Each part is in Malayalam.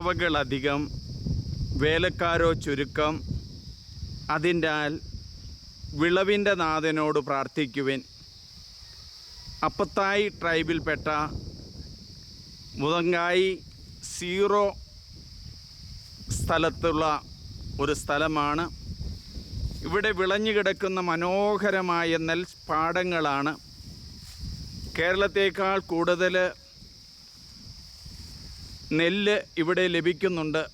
വിളവകളധികം വേലക്കാരോ ചുരുക്കം അതിനാൽ വിളവിന്റെ നാഥനോട് പ്രാർത്ഥിക്കുവിൻ. അപ്പത്തായി ട്രൈബിൽപ്പെട്ട മുതങ്കായി സീറോ സ്ഥലത്തുള്ള ഒരു സ്ഥലമാണ്. ഇവിടെ വിളഞ്ഞു കിടക്കുന്ന മനോഹരമായ നെൽപ്പാടങ്ങളാണ്. കേരളത്തേക്കാൾ കൂടുതൽ നെല്ല് ഇവിടെ ലഭിക്കുന്നുണ്ട്.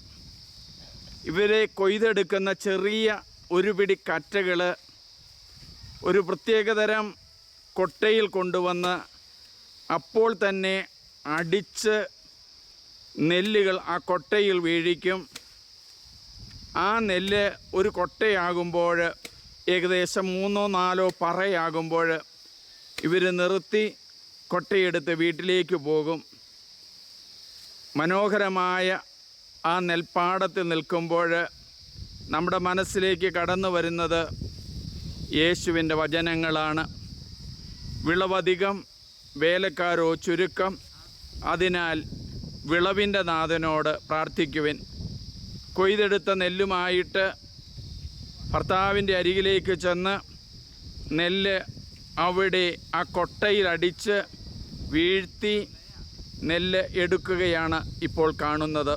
ഇവരെ കൊയ്തെടുക്കുന്ന ചെറിയ ഒരു പിടി കറ്റകൾ ഒരു പ്രത്യേകതരം കൊട്ടയിൽ കൊണ്ടുവന്ന് അപ്പോൾ തന്നെ അടിച്ച് നെല്ലുകൾ ആ കൊട്ടയിൽ വീഴിക്കും. ആ നെല്ല് ഒരു കൊട്ടയാകുമ്പോൾ ഏകദേശം മൂന്നോ നാലോ പറയാകുമ്പോൾ ഇവർ നിർത്തി കൊട്ടയെടുത്ത് വീട്ടിലേക്ക് പോകും. മനോഹരമായ ആ നെൽപ്പാടത്തിൽ നിൽക്കുമ്പോൾ നമ്മുടെ മനസ്സിലേക്ക് കടന്നു വരുന്നത് യേശുവിന്റെ വചനങ്ങളാണ്. വിളവധികം വേലക്കാരോ ചുരുക്കം അതിനാൽ വിളവിന്റെ നാഥനോട് പ്രാർത്ഥിക്കുവിൻ. കൊയ്തെടുത്ത നെല്ലുമായിട്ട് ഭർത്താവിന്റെ അരികിലേക്ക് ചെന്ന് നെല്ല് അവിടെ ആ കൊട്ടയിലടിച്ച് വീഴ്ത്തി നെല്ല് എടുക്കുകയാണ് ഇപ്പോൾ കാണുന്നത്.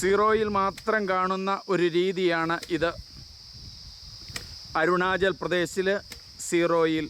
സീറോയിൽ മാത്രം കാണുന്ന ഒരു രീതിയാണ് ഇത്. അരുണാചൽ പ്രദേശിൽ സീറോയിൽ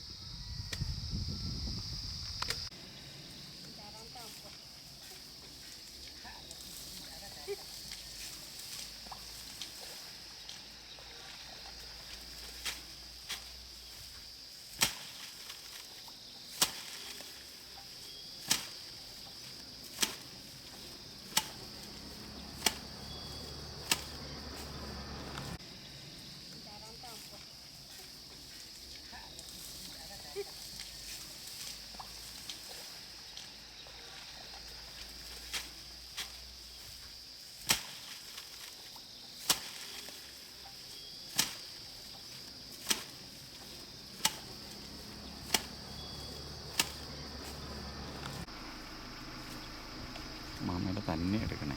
മാമയുടെ തന്നെ എടുക്കണേ.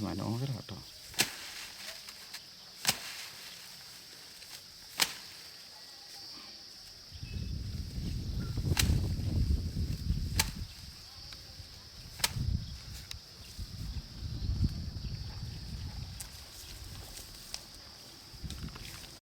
മനോഹരം കേട്ടോ